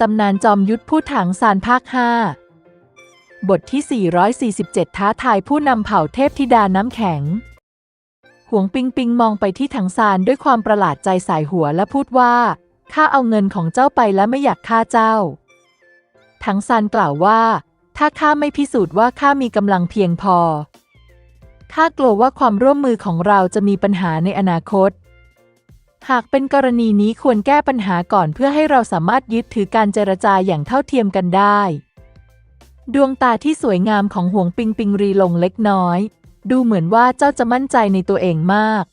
ตำนานจอมยุทธผู้ถังซานภาค 5 บทที่ 447 ท้าทายผู้นำเผ่าเทพธิดาน้ำแข็ง หวงปิงปิงมองไปที่ถังซานด้วยความประหลาดใจสายหัวและพูดว่า ข้าเอาเงินของเจ้าไปและไม่อยากฆ่าเจ้า ถังซานกล่าวว่า ถ้าข้าไม่พิสูจน์ว่าข้ามีกำลังเพียงพอ ข้ากลัวว่าความร่วมมือของเราจะมีปัญหาในอนาคต หากเป็นกรณีนี้ควรแก้ปัญหาก่อนเพื่อให้เราสามารถยึดถือการเจรจาอย่างเท่าเทียมกันได้ ดวงตาที่สวยงามของห่วงปิงปิงรีลงเล็กน้อย ดูเหมือนว่าเจ้าจะมั่นใจในตัวเองมาก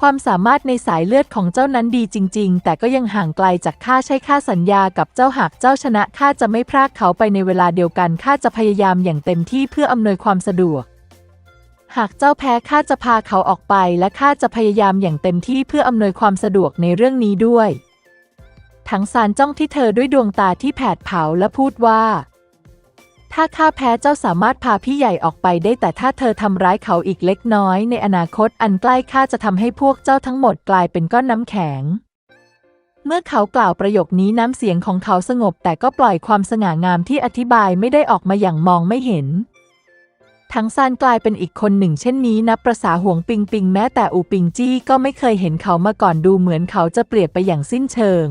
ความสามารถในสายเลือดของเจ้านั้นดีจริง ๆ แต่ก็ยังห่างไกลจากข้าใช้ข้าสัญญากับเจ้าหากเจ้าชนะข้าจะไม่พรากเขาไปในเวลาเดียวกันข้าจะพยายามอย่างเต็มที่เพื่ออำนวยความสะดวก หากเจ้าแพ้ข้าจะพาเขาออกไปและข้าจะพยายามอย่างเต็มที่เพื่ออำนวยความสะดวกในเรื่องนี้ด้วย ถังซานจ้องที่เธอด้วยดวงตาที่แผดเผาและพูดว่า ถ้าข้าแพ้เจ้าสามารถพาพี่ใหญ่ออกไปได้แต่ถ้าเธอทำร้ายเขาอีกเล็กน้อย ในอนาคตอันใกล้ข้าจะทำให้พวกเจ้าทั้งหมดกลายเป็นก้อนน้ำแข็ง เมื่อเขากล่าวประโยคนี้น้ำเสียงของเขาสงบแต่ก็ปล่อยความสง่างามที่อธิบายไม่ได้ออกมาอย่างมองไม่เห็น ทั้งซานกลายเป็นอีกคนหนึ่งเช่นนี้นับประษาห่วงปิงปิงแม้แต่อูปิงจี้ก็ไม่เคยเห็นเขามาก่อนดูเหมือนเขาจะเปรียบไปอย่างสิ้นเชิง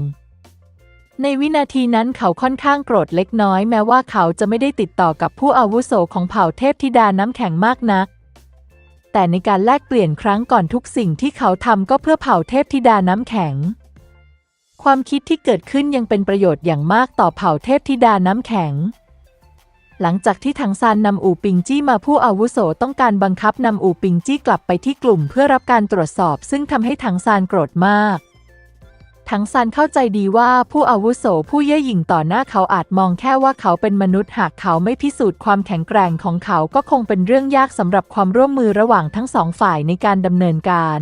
ในวินาทีนั้นเขาค่อนข้างโกรธเล็กน้อยแม้ว่าเขาจะไม่ได้ติดต่อกับผู้อาวุโสของเผ่าเทพธิดาน้ำแข็งมากนัก แต่ในการแลกเปลี่ยนครั้งก่อนทุกสิ่งที่เขาทำก็เพื่อเผ่าเทพธิดาน้ำแข็ง ความคิดที่เกิดขึ้นยังเป็นประโยชน์อย่างมากต่อเผ่าเทพธิดาน้ำแข็ง หลังจากที่ถังซานนำอูปิงจี้มาผู้อาวุโสต้องการบังคับนำอูปิงจี้กลับไปที่กลุ่มเพื่อรับการตรวจสอบ ซึ่งทำให้ถังซานโกรธมาก ถังซานเข้าใจดีว่าผู้อาวุโสผู้เย่อหยิ่งต่อหน้าเขาอาจมองแค่ว่าเขาเป็นมนุษย์หากเขาไม่พิสูจน์ความแข็งแกร่งของเขาก็คงเป็นเรื่องยากสำหรับความร่วมมือระหว่างทั้งสองฝ่ายในการดำเนินการ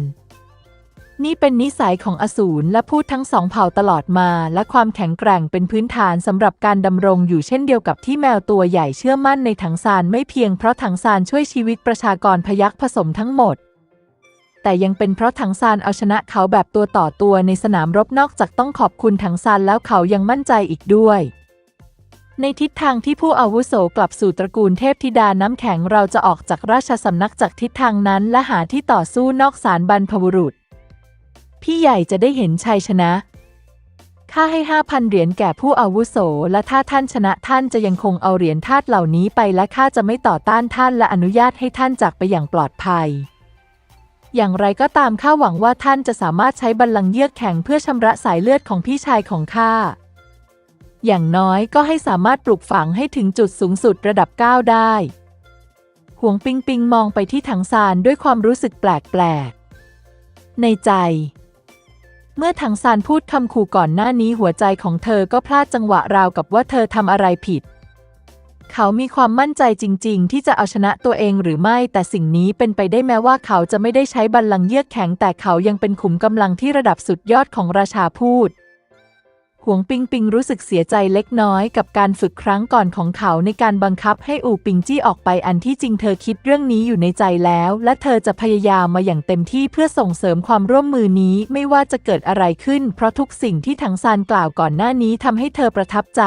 นี่เป็นนิสัยของอสูรและพูดทั้งสองเผ่าตลอดมา และความแข็งแกร่งเป็นพื้นฐานสำหรับการดำรงอยู่เช่นเดียวกับที่แมวตัวใหญ่เชื่อมั่นในถังซานไม่เพียงเพราะถังซานช่วยชีวิตประชากรพยัคฆ์ผสมทั้งหมด แต่ยังเป็นเพราะถังซานเอาชนะเขาแบบตัวต่อตัวในสนามรบนอกจากต้องขอบคุณถังซานแล้วเขายังมั่นใจอีกด้วยในทิศทางที่ผู้อาวุโสกลับสู่ตระกูลเทพธิดาน้ำแข็งเราจะออกจากราชสำนักจากทิศทางนั้นและหาที่ต่อสู้นอกศาลบรรพบุรุษ พี่ใหญ่จะได้เห็นชัยชนะ ข้าให้ห้าพันเหรียญแก่ผู้อาวุโส และถ้าท่านชนะท่านจะยังคงเอาเหรียญทาสเหล่านี้ไปและข้าจะไม่ต่อต้านท่านและอนุญาตให้ท่านจากไปอย่างปลอดภัย อย่างไรก็ตามข้าหวังว่าท่านจะสามารถใช้บัลลังก์เยือกแข็งเพื่อชำระสายเลือดของพี่ชายของข้า อย่างน้อยก็ให้สามารถปลูกฝังให้ถึงจุดสูงสุดระดับ9ได้หวงปิงปิงมองไปที่ถังซานด้วยความรู้สึกแปลกๆ ในใจ เมื่อถังซานพูดคำขู่ก่อนหน้านี้หัวใจของเธอก็พลาดจังหวะราวกับว่าเธอทำอะไรผิด เขามีความมั่นใจจริง ๆ ที่จะเอาชนะตัวเองหรือไม่ แต่สิ่งนี้เป็นไปได้แม้ว่าเขาจะไม่ได้ใช้บัลลังก์เยือกแข็ง แต่เขายังเป็นขุมกำลังที่ระดับสุดยอดของราชาพูด หวงปิงปิงรู้สึกเสียใจเล็กน้อยกับการฝึกครั้งก่อนของเขาในการบังคับให้อู่ปิงจี้ออกไปอันที่จริงเธอคิดเรื่องนี้อยู่ในใจแล้ว และเธอจะพยายามมาอย่างเต็มที่เพื่อส่งเสริมความร่วมมือนี้ไม่ว่าจะเกิดอะไรขึ้น เพราะทุกสิ่งที่ถังซานกล่าวก่อนหน้านี้ทำให้เธอประทับใจ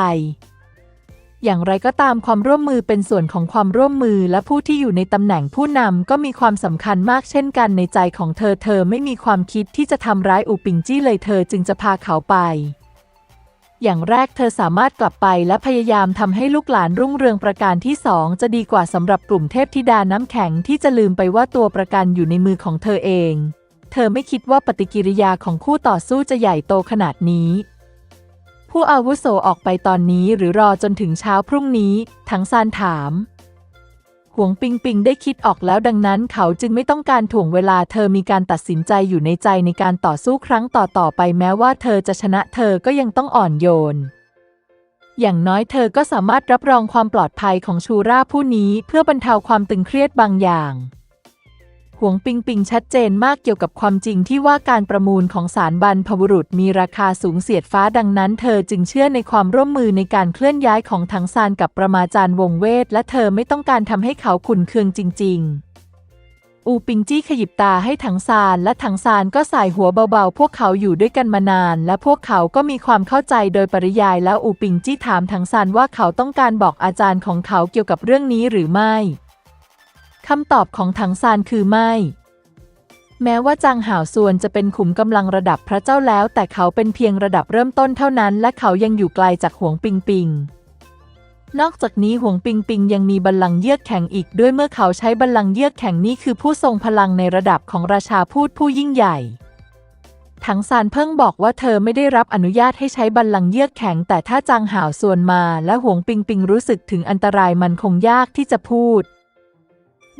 อย่างไรก็ตามความร่วมมือเป็นส่วนของความร่วมมือและผู้ที่อยู่ในตำแหน่งผู้นำก็มีความสำคัญมากเช่นกันในใจของเธอเธอไม่มีความคิดที่จะทำร้ายอูปิงจี้เลยเธอจึงจะพาเขาไป อย่างแรกเธอสามารถกลับไปและพยายามทำให้ลูกหลานรุ่งเรืองประการที่สองจะดีกว่าสำหรับกลุ่มเทพธิดาน้ำแข็งที่จะลืมไปว่าตัวประกันอยู่ในมือของเธอเอง เธอไม่คิดว่าปฏิกิริยาของคู่ต่อสู้จะใหญ่โตขนาดนี้ ผู้อาวุโสออกไปตอนนี้หรือรอจนถึงเช้าพรุ่งนี้ ทั้งซานถาม หวงปิงปิงได้คิดออกแล้วดังนั้นเขาจึงไม่ต้องการถ่วงเวลาเธอมีการตัดสินใจอยู่ในใจในการต่อสู้ครั้งต่อๆไปแม้ว่าเธอจะชนะเธอก็ยังต้องอ่อนโยน อย่างน้อยเธอก็สามารถรับรองความปลอดภัยของชูราผู้นี้เพื่อบรรเทาความตึงเครียดบางอย่าง วงปิงปิงชัดเจนมากเกี่ยวกับความจริงที่ว่าการประมูลของสารบรรพบุรุษมีราคาสูงเสียดฟ้าดังนั้น เธอจึงเชื่อในความร่วมมือในการเคลื่อนย้ายของถังซานกับประมาจารย์วงเวท และเธอไม่ต้องการทำให้เขาขุนเคืองจริง ๆ อูปิงจี้ขยิบตาให้ถังซานและถังซานก็สายหัวเบาๆ พวกเขาอยู่ด้วยกันมานาน และพวกเขาก็มีความเข้าใจโดยปริยายแล้วอูปิงจี้ถามถังซานว่าเขาต้องการบอกอาจารย์ของเขาเกี่ยวกับเรื่องนี้หรือไม่ คำตอบของถังซานคือไม่ แม้ว่าจางห่าวซวนจะเป็นขุมกำลังระดับพระเจ้าแล้ว แต่เขาเป็นเพียงระดับเริ่มต้นเท่านั้น และเขายังอยู่ไกลจากหวงปิงปิง นอกจากนี้หวงปิงปิงยังมีบัลลังก์เยือกแข็งอีกด้วยเมื่อเขาใช้บัลลังก์เยือกแข็งนี่คือผู้ทรงพลังในระดับของราชาพูดผู้ยิ่งใหญ่ถังซานเพิ่งบอกว่าเธอไม่ได้รับอนุญาตให้ใช้บัลลังก์เยือกแข็ง แต่ถ้าจางห่าวส่วนมาและหวงปิงปิงรู้สึกถึงอันตรายมันคงยากที่จะพูด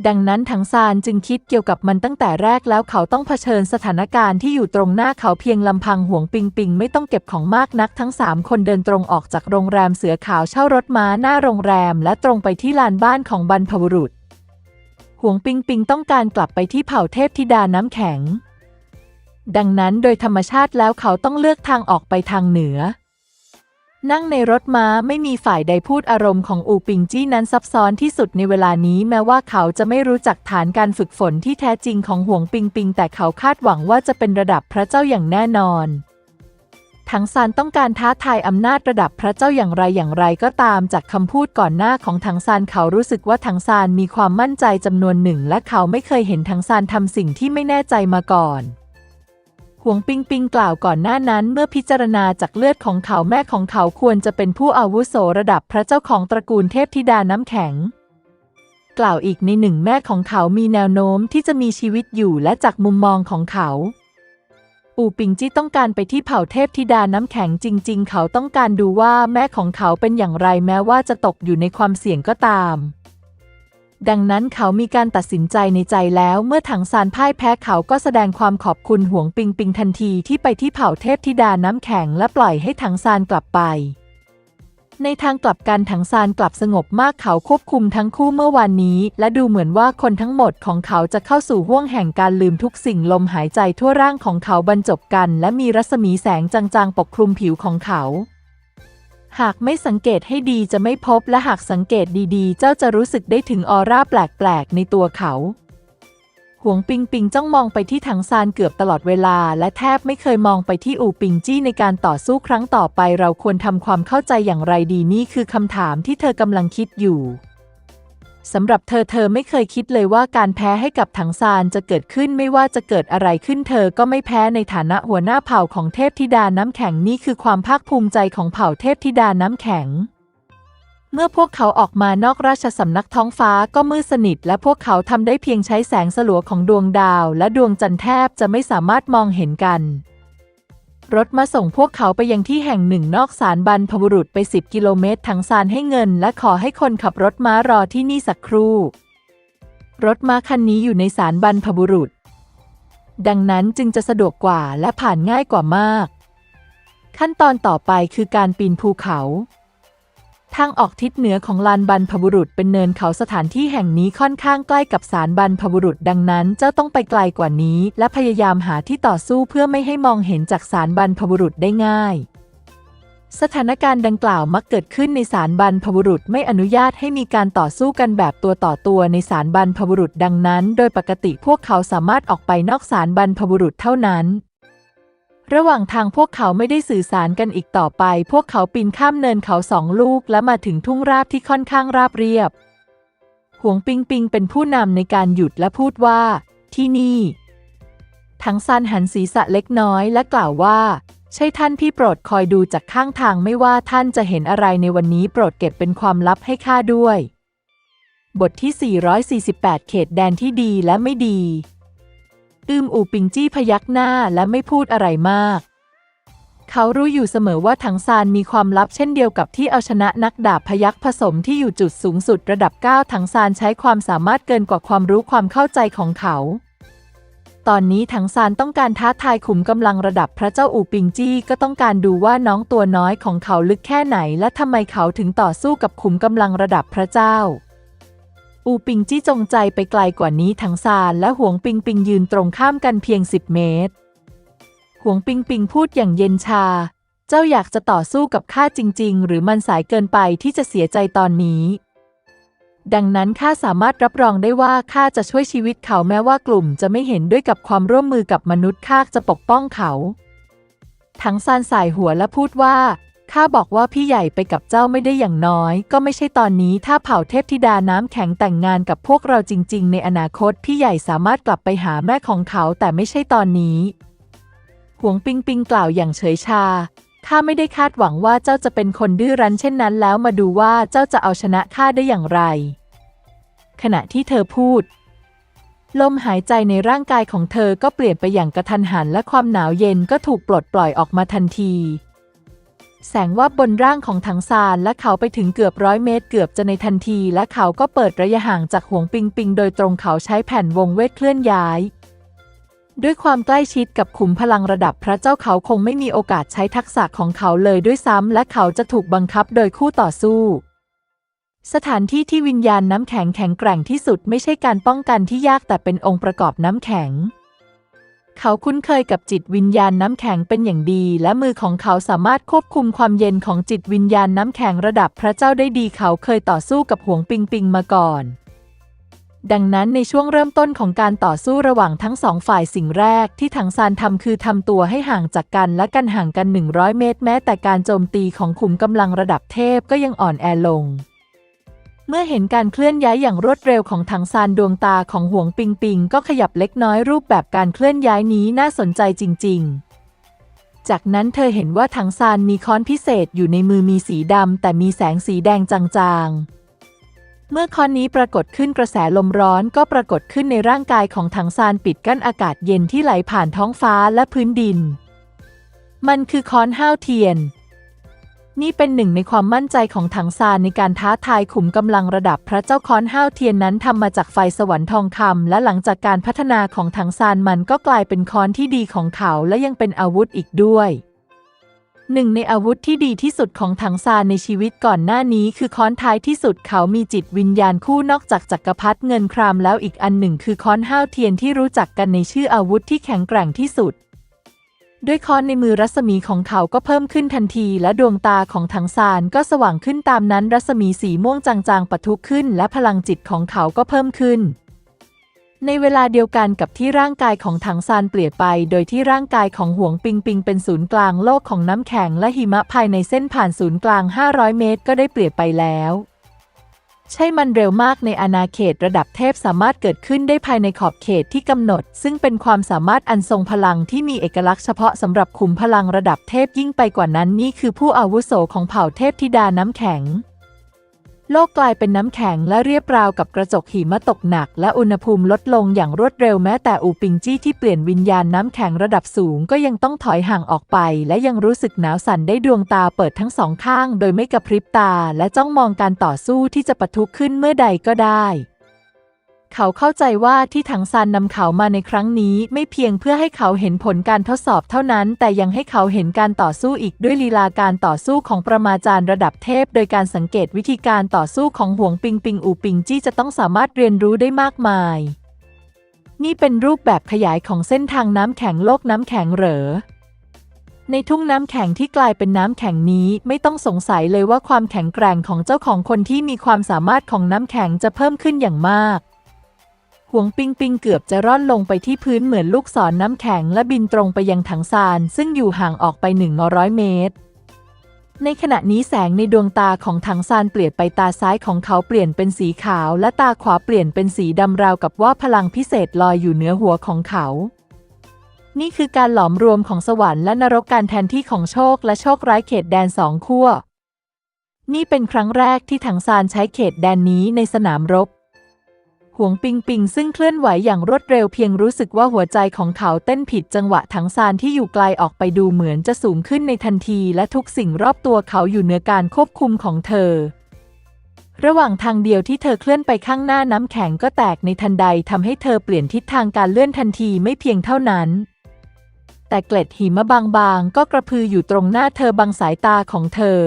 ดังนั้นถังซานจึงคิดเกี่ยวกับมันตั้งแต่แรกแล้วเขาต้องเผชิญสถานการณ์ที่อยู่ตรงหน้าเขาเพียงลำพังห่วงปิงปิงไม่ต้องเก็บของมากนักทั้งสามคนเดินตรงออกจากโรงแรมเสือขาวเช่ารถม้าหน้าโรงแรม และตรงไปที่ลานบ้านของบรรพบุรุษ ห่วงปิงปิงต้องการกลับไปที่เผ่าเทพธิดาน้ำแข็ง ดังนั้นโดยธรรมชาติแล้วเขาต้องเลือกทางออกไปทางเหนือ นั่งในรถม้าไม่มีฝ่ายใดพูดอารมณ์ของอูปิงจี้นั้นซับซ้อนที่สุดในเวลานี้แม้ว่าเขาจะไม่รู้จักฐานการฝึกฝนที่แท้จริงของห่วงปิงปิง แต่เขาคาดหวังว่าจะเป็นระดับพระเจ้าอย่างแน่นอนถังซานต้องการท้าทายอำนาจระดับพระเจ้าอย่างไรอย่างไรก็ตามจากคำพูดก่อนหน้าของถังซานเขารู้สึกว่าถังซานมีความมั่นใจจำนวนหนึ่ง และเขาไม่เคยเห็นถังซานทำสิ่งที่ไม่แน่ใจมาก่อน หวงปิงปิงกล่าวก่อนหน้านั้นเมื่อพิจารณาจากเลือดของเขาแม่ของเขาควรจะเป็นผู้อาวุโสระดับพระเจ้าของตระกูลเทพธิดาน้ำแข็ง กล่าวอีกในหนึ่งแม่ของเขามีแนวโน้มที่จะมีชีวิตอยู่และจากมุมมองของเขาอูปิงจี้ต้องการไปที่เผ่าเทพธิดาน้ำแข็งจริง ๆ เขาต้องการดูว่าแม่ของเขาเป็นอย่างไรแม้ว่าจะตกอยู่ในความเสี่ยงก็ตาม ดังนั้นเขามีการตัดสินใจในใจแล้วเมื่อถังซานพ่ายแพ้เขาก็แสดงความขอบคุณหวงปิงปิงทันทีที่ไปที่เผ่าเทพธิดาน้ำแข็งและปล่อยให้ถังซานกลับไป ในทางกลับกันถังซานกลับสงบมากเขาควบคุมทั้งคู่เมื่อวานนี้ และดูเหมือนว่าคนทั้งหมดของเขาจะเข้าสู่ห้วงแห่งการลืมทุกสิ่งลมหายใจทั่วร่างของเขาบรรจบกัน และมีรัศมีแสงจางๆปกคลุมผิวของเขา หากไม่สังเกตให้ดีจะไม่พบและหากสังเกตดีๆ เจ้าจะรู้สึกได้ถึงออร่าแปลกๆ ในตัวเขา หวงปิงปิงจ้องมองไปที่ถังซานเกือบตลอดเวลา และแทบไม่เคยมองไปที่อูปิงจี้ในการต่อสู้ครั้งต่อไป เราควรทำความเข้าใจอย่างไรดีนี่คือคำถามที่เธอกำลังคิดอยู่ สำหรับเธอเธอไม่เคยคิดเลยว่าการแพ้ให้กับถังซานจะเกิดขึ้นไม่ว่าจะเกิดอะไรขึ้นเธอก็ไม่แพ้ในฐานะหัวหน้าเผ่าของเทพธิดาน้ำแข็งนี่คือความภาคภูมิใจของเผ่าเทพธิดาน้ำแข็ง เมื่อพวกเขาออกมานอกราชสำนักท้องฟ้าก็มืดสนิท และพวกเขาทำได้เพียงใช้แสงสลัวของดวงดาว และดวงจันทร์แทบจะไม่สามารถมองเห็นกัน รถมาส่งพวกเขาไปยังที่แห่งหนึ่งนอกสารบรรพบุรุษไป 10 กิโลเมตรถังซานให้เงิน และขอให้คนขับรถม้ารอที่นี่สักครู่ รถม้าคันนี้อยู่ในสารบรรพบุรุษ ดังนั้นจึงจะสะดวกกว่าและผ่านง่ายกว่ามาก ขั้นตอนต่อไปคือการปีนภูเขา ทางออกทิศเหนือของลานบรรพบุรุษเป็นเนินเขาสถานที่แห่งนี้ค่อนข้างใกล้กับศาลบรรพบุรุษดังนั้นเจ้าต้องไปไกลกว่านี้ และพยายามหาที่ต่อสู้เพื่อไม่ให้มองเห็นจากศาลบรรพบุรุษได้ง่าย สถานการณ์ดังกล่าวมักเกิดขึ้นในศาลบรรพบุรุษไม่อนุญาตให้มีการต่อสู้กันแบบตัวต่อตัวในศาลบรรพบุรุษดังนั้น โดยปกติพวกเขาสามารถออกไปนอกศาลบรรพบุรุษเท่านั้น ระหว่างทางพวกเขาไม่ได้สื่อสารกันอีกต่อไป พวกเขาปีนข้ามเนินเขาสองลูกและมาถึงทุ่งราบที่ค่อนข้างราบเรียบ หวงปิงปิงเป็นผู้นำในการหยุดและพูดว่า ที่นี่ ทั้งซันหันศีรษะเล็กน้อยและกล่าวว่า ใช่ท่านพี่โปรดคอยดูจากข้างทางไม่ว่าท่านจะเห็นอะไรในวันนี้โปรดเก็บเป็นความลับให้ข้าด้วย บทที่ 448 เขตแดนที่ดีและไม่ดี อืมอูปิงจี้พยักหน้าและไม่พูดอะไรมาก เขารู้อยู่เสมอว่าถังซานมีความลับเช่นเดียวกับที่เอาชนะนักดาบพยักผสมที่อยู่จุดสูงสุดระดับ 9 ถังซานใช้ความสามารถเกินกว่าความรู้ความเข้าใจของเขา ตอนนี้ถังซานต้องการท้าทายขุมกำลังระดับพระเจ้าอูปิงจี้ก็ต้องการดูว่าน้องตัวน้อยของเขาลึกแค่ไหน และทำไมเขาถึงต่อสู้กับขุมกำลังระดับพระเจ้า อูปิงจี้จงใจไปไกลกว่านี้ถังซานและหวงปิงปิงยืนตรงข้ามกันเพียง10เมตร หวงปิงปิงพูดอย่างเย็นชา เจ้าอยากจะต่อสู้กับข้าจริง ๆ หรือมันสายเกินไปที่จะเสียใจตอนนี้ ดังนั้นข้าสามารถรับรองได้ว่าข้าจะช่วยชีวิตเขาแม้ว่ากลุ่มจะไม่เห็นด้วยกับความร่วมมือกับมนุษย์ข้าจะปกป้องเขา ทั้งซานสายหัวและพูดว่า ข้าบอกว่าพี่ใหญ่ไปกับเจ้าไม่ได้อย่างน้อย ก็ไม่ใช่ตอนนี้ถ้าเผ่าเทพธิดาน้ำแข็งแต่งงานกับพวกเราจริง ๆ ในอนาคตพี่ใหญ่สามารถกลับไปหาแม่ของเขาแต่ไม่ใช่ตอนนี้หวงปิงปิงกล่าวอย่างเฉยชาข้าไม่ได้คาดหวังว่าเจ้าจะเป็นคนดื้อรั้นเช่นนั้นแล้วมาดูว่าเจ้าจะเอาชนะข้าได้อย่างไร ขณะที่เธอพูด ลมหายใจในร่างกายของเธอก็เปลี่ยนไปอย่างกระทันหันและความหนาวเย็นก็ถูกปลดปล่อยออกมาทันที แสงว่าบบนร่างของถังซานและเขาไปถึงเกือบร้อยเมตรเกือบจะในทันที และเขาก็เปิดระยะห่างจากห่วงปิงปิง โดยตรงเขาใช้แผ่นวงเวทเคลื่อนย้าย ด้วยความใกล้ชิดกับขุมพลังระดับพระเจ้าเขาคงไม่มีโอกาสใช้ทักษะของเขาเลยด้วยซ้ำและเขาจะถูกบังคับโดยคู่ต่อสู้ สถานที่ที่วิญญาณน้ำแข็งแข็งแกร่งที่สุดไม่ใช่การป้องกันที่ยากแต่เป็นองค์ประกอบน้ำแข็ง เขาคุ้นเคยกับจิตวิญญาณน้ำแข็งเป็นอย่างดี และมือของเขาสามารถควบคุมความเย็นของจิตวิญญาณน้ำแข็งระดับพระเจ้าได้ดีเขาเคยต่อสู้กับหวงปิงปิงมาก่อน ดังนั้นในช่วงเริ่มต้นของการต่อสู้ระหว่างทั้งสองฝ่ายสิ่งแรกที่ถังซานทำคือทำตัวให้ห่างจากกันและกันห่างกัน 100 เมตร แม้แต่การโจมตีของขุมกำลังระดับเทพก็ยังอ่อนแอลง เมื่อเห็นการเคลื่อนย้ายอย่างรวดเร็วของถังซานดวงตาของห่วงปิงปิงก็ขยับเล็กน้อยรูปแบบการเคลื่อนย้ายนี้น่าสนใจจริง ๆ จากนั้นเธอเห็นว่าถังซานมีค้อนพิเศษอยู่ในมือมีสีดำแต่มีแสงสีแดงจางๆ เมื่อค้อนนี้ปรากฏขึ้นกระแสลมร้อนก็ปรากฏขึ้นในร่างกายของถังซานปิดกั้นอากาศเย็นที่ไหลผ่านท้องฟ้าและพื้นดิน มันคือค้อนห้าวเทียน นี่เป็นหนึ่งในความมั่นใจของถังซานในการท้าทายขุมกำลังระดับพระเจ้าค้อนห้าวเทียนนั้นทำมาจากไฟสวรรค์ทองคำและหลังจากการพัฒนาของถังซานมันก็กลายเป็นค้อนที่ดีของเขาและยังเป็นอาวุธอีกด้วยหนึ่งในอาวุธที่ดีที่สุดของถังซานในชีวิตก่อนหน้านี้คือค้อนท้ายที่สุดเขามีจิตวิญญาณคู่นอกจากจักรพรรดิเงินครามแล้วอีกอันหนึ่งคือค้อนห้าวเทียนที่รู้จักกันในชื่ออาวุธที่แข็งแกร่งที่สุด ด้วยค้อนในมือรัศมีของเขาก็เพิ่มขึ้นทันที และดวงตาของถังซานก็สว่างขึ้นตามนั้นรัศมีสีม่วงจางๆปะทุขึ้น และพลังจิตของเขาก็เพิ่มขึ้น ในเวลาเดียวกันกับที่ร่างกายของถังซานเปลี่ยนไป โดยที่ร่างกายของห่วงปิงปิงเป็นศูนย์กลางโลกของน้ำแข็งและหิมะภายในเส้นผ่านศูนย์กลาง 500 เมตร ก็ได้เปลี่ยนไปแล้ว ใช่มันเร็วมากในอาณาเขตระดับเทพสามารถเกิดขึ้นได้ภายในขอบเขตที่กำหนด ซึ่งเป็นความสามารถอันทรงพลังที่มีเอกลักษณ์เฉพาะสำหรับขุมพลังระดับเทพยิ่งไปกว่านั้นนี่คือผู้อาวุโสของเผ่าเทพธิดาน้ำแข็ง โลกกลายเป็นน้ำแข็งและเรียบราวกับกระจกหิมะตกหนัก และอุณหภูมิลดลงอย่างรวดเร็วแม้แต่อูปิงจี้ที่เปลี่ยนวิญญาณน้ำแข็งระดับสูงก็ยังต้องถอยห่างออกไป และยังรู้สึกหนาวสั่นได้ดวงตาเปิดทั้งสองข้าง โดยไม่กระพริบตา และจ้องมองการต่อสู้ที่จะปะทุขึ้นเมื่อใดก็ได้ เขาเข้าใจว่าที่ถังซานนำเขามาในครั้งนี้ไม่เพียงเพื่อให้เขาเห็นผลการทดสอบเท่านั้น แต่ยังให้เขาเห็นการต่อสู้อีกด้วยลีลาการต่อสู้ของประมาจารย์ระดับเทพ โดยการสังเกตวิธีการต่อสู้ของห่วงปิงปิงอูปิงจี้จะต้องสามารถเรียนรู้ได้มากมาย นี่เป็นรูปแบบขยายของเส้นทางน้ำแข็งโลกน้ำแข็งเหรอในทุ่งน้ำแข็งที่กลายเป็นน้ำแข็งนี้ไม่ต้องสงสัยเลยว่าความแข็งแกร่งของเจ้าของคนที่มีความสามารถของน้ำแข็งจะเพิ่มขึ้นอย่างมาก วงปิงปิงเกือบจะร่อนลงไปที่พื้นเหมือนลูกศรนน้ำแข็งและบินตรงไปยังถังซาน ซึ่งอยู่ห่างออกไปหนึ่งร้อยเมตร ในขณะนี้แสงในดวงตาของถังซานเปลี่ยนไปตาซ้ายของเขาเปลี่ยนเป็นสีขาวและตาขวาเปลี่ยนเป็นสีดำราวกับว่าพลังพิเศษลอยอยู่เหนือหัวของเขา นี่คือการหลอมรวมของสวรรค์และนรกการแทนที่ของโชคและโชคร้ายเขตแดนสองขั้ว นี่เป็นครั้งแรกที่ถังซานใช้เขตแดนนี้ในสนามรบ หวงปิงปิงซึ่งเคลื่อนไหวอย่างรวดเร็วเพียงรู้สึกว่าหัวใจของเขาเต้นผิดจังหวะถังซานที่อยู่ไกลออกไปดูเหมือนจะสูงขึ้นในทันทีและทุกสิ่งรอบตัวเขาอยู่เหนือการควบคุมของเธอ ระหว่างทางเดียวที่เธอเคลื่อนไปข้างหน้าน้ำแข็งก็แตกในทันใดทำให้เธอเปลี่ยนทิศทางการเลื่อนทันทีไม่เพียงเท่านั้น แต่เกล็ดหิมะบางๆก็กระพืออยู่ตรงหน้าเธอบังสายตาของเธอ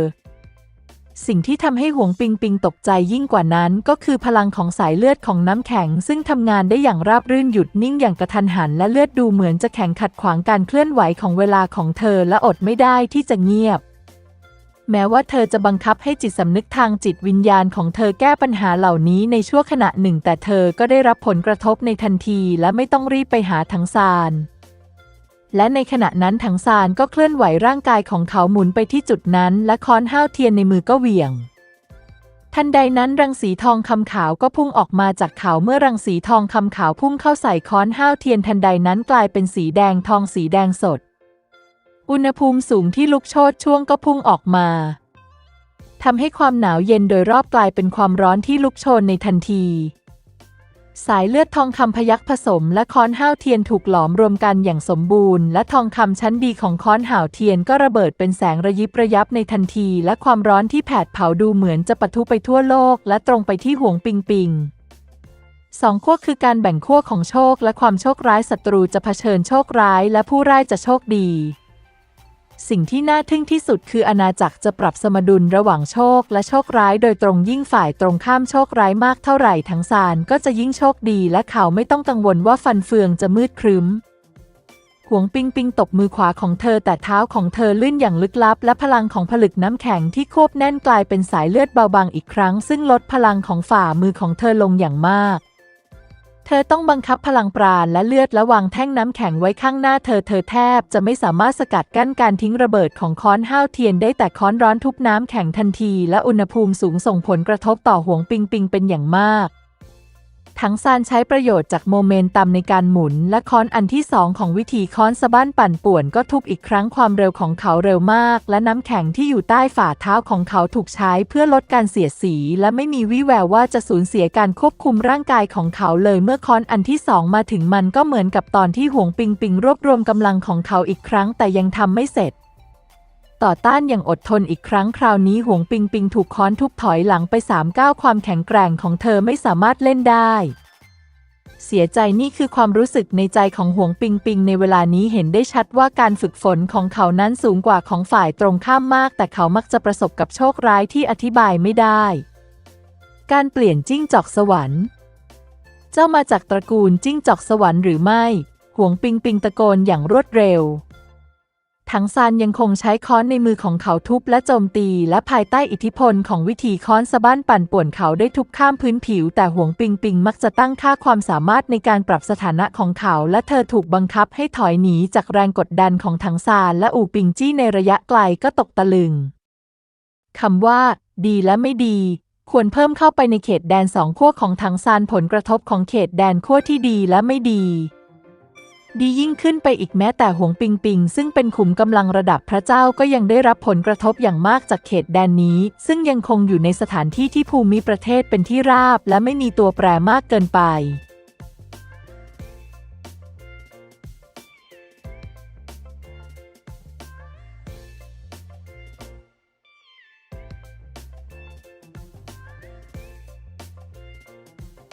สิ่งที่ทำให้หวงปิงปิงตกใจยิ่งกว่านั้น ก็คือพลังของสายเลือดของน้ำแข็ง ซึ่งทำงานได้อย่างราบรื่นหยุดนิ่งอย่างกระทันหัน และเลือดดูเหมือนจะแข็งขัดขวางการเคลื่อนไหวของเวลาของเธอและอดไม่ได้ที่จะเงียบ แม้ว่าเธอจะบังคับให้จิตสำนึกทางจิตวิญญาณของเธอแก้ปัญหาเหล่านี้ในชั่วขณะหนึ่ง แต่เธอก็ได้รับผลกระทบในทันที และไม่ต้องรีบไปหาถังซาน และในขณะนั้นถังซานก็เคลื่อนไหวร่างกายของเขาหมุนไปที่จุดนั้น และค้อนห้าวเทียนในมือก็เหวี่ยง ทันใดนั้นรังสีทองคำขาวก็พุ่งออกมาจากเขาเมื่อรังสีทองคำขาวพุ่งเข้าใส่ค้อนห้าวเทียนทันใดนั้นกลายเป็นสีแดงทองสีแดงสด อุณหภูมิสูงที่ลุกโชนช่วงก็พุ่งออกมาทำให้ความหนาวเย็นโดยรอบกลายเป็นความร้อนที่ลุกโชนในทันที สายเลือดทองคำพยักผสมและค้อนห้าวเทียนถูกหลอมรวมกันอย่างสมบูรณ์ และทองคำชั้นดีของค้อนห่าวเทียนก็ระเบิดเป็นแสงระยิบระยับในทันที และความร้อนที่แผดเผาดูเหมือนจะปะทุไปทั่วโลก และตรงไปที่ห่วงปิงปิงสองขั้วคือการแบ่งขั้วของโชค และความโชคร้ายศัตรูจะเผชิญโชคร้าย และผู้ร้ายจะโชคดี สิ่งที่น่าทึ่งที่สุดคืออาณาจักรจะปรับสมดุลระหว่างโชคและโชคร้ายโดยตรงยิ่งฝ่ายตรงข้ามโชคร้ายมากเท่าไหร่ทั้งซานก็จะยิ่งโชคดีและเขาไม่ต้องกังวลว่าฟันเฟืองจะมืดครึ้มหวงปิงปิงตบมือขวาของเธอแต่เท้าของเธอลื่นอย่างลึกลับ และพลังของผลึกน้ำแข็งที่ควบแน่นกลายเป็นสายเลือดเบาบางอีกครั้ง ซึ่งลดพลังของฝ่ามือของเธอลงอย่างมาก เธอต้องบังคับพลังปราณและเลือดและวางแท่งน้ำแข็งไว้ข้างหน้าเธอเธอแทบจะไม่สามารถสกัดกั้นการทิ้งระเบิดของค้อนห้าวเทียนได้แต่ค้อนร้อนทุบน้ำแข็งทันที และอุณหภูมิสูงส่งผลกระทบต่อห่วงปิงปิงเป็นอย่างมาก ทั้งซานใช้ประโยชน์จากโมเมนตัมในการหมุน และค้อนอันที่สองของวิธีค้อนสะบั้นปั่นป่วนก็ทุบอีกครั้งความเร็วของเขาเร็วมาก และน้ำแข็งที่อยู่ใต้ฝ่าเท้าของเขาถูกใช้เพื่อลดการเสียดสี และไม่มีวี่แววว่าจะสูญเสียการควบคุมร่างกายของเขาเลยเมื่อค้อนอันที่สองมาถึงมันก็เหมือนกับตอนที่ห่วงปิงปิงรวบรวมกำลังของเขาอีกครั้งแต่ยังทำไม่เสร็จ ต่อต้านอย่างอดทนอีกครั้งคราวนี้หวงปิงปิงถูกค้อนทุบถอยหลังไปสามก้าวความแข็งแกร่งของเธอไม่สามารถเล่นได้ เสียใจนี่คือความรู้สึกในใจของหวงปิงปิงในเวลานี้เห็นได้ชัดว่าการฝึกฝนของเขานั้นสูงกว่าของฝ่ายตรงข้ามมาก แต่เขามักจะประสบกับโชคร้ายที่อธิบายไม่ได้ การเปลี่ยนจิ้งจอกสวรรค์ เจ้ามาจากตระกูลจิ้งจอกสวรรค์หรือไม่ หวงปิงปิงตะโกนอย่างรวดเร็ว ถังซานยังคงใช้ค้อนในมือของเขาทุบและโจมตี และภายใต้อิทธิพลของวิธีค้อนสะบั้นปั่นป่วนเขาได้ทุบข้ามพื้นผิว แต่หวงปิงปิงมักจะตั้งค่าความสามารถในการปรับสถานะของเขา และเธอถูกบังคับให้ถอยหนีจากแรงกดดันของถังซานและอู่ปิงจี้ในระยะไกลก็ตกตะลึงคำว่า ดีและไม่ดีควรเพิ่มเข้าไปในเขตแดนสองขั้วของถังซานผลกระทบของเขตแดนขั้วที่ดีและไม่ดี ดียิ่งขึ้นไปอีกแม้แต่หวงปิงปิง ซึ่งเป็นขุมกำลังระดับพระเจ้าก็ยังได้รับผลกระทบอย่างมากจากเขตแดนนี้ ซึ่งยังคงอยู่ในสถานที่ที่ภูมิประเทศเป็นที่ราบ และไม่มีตัวแปรมากเกินไป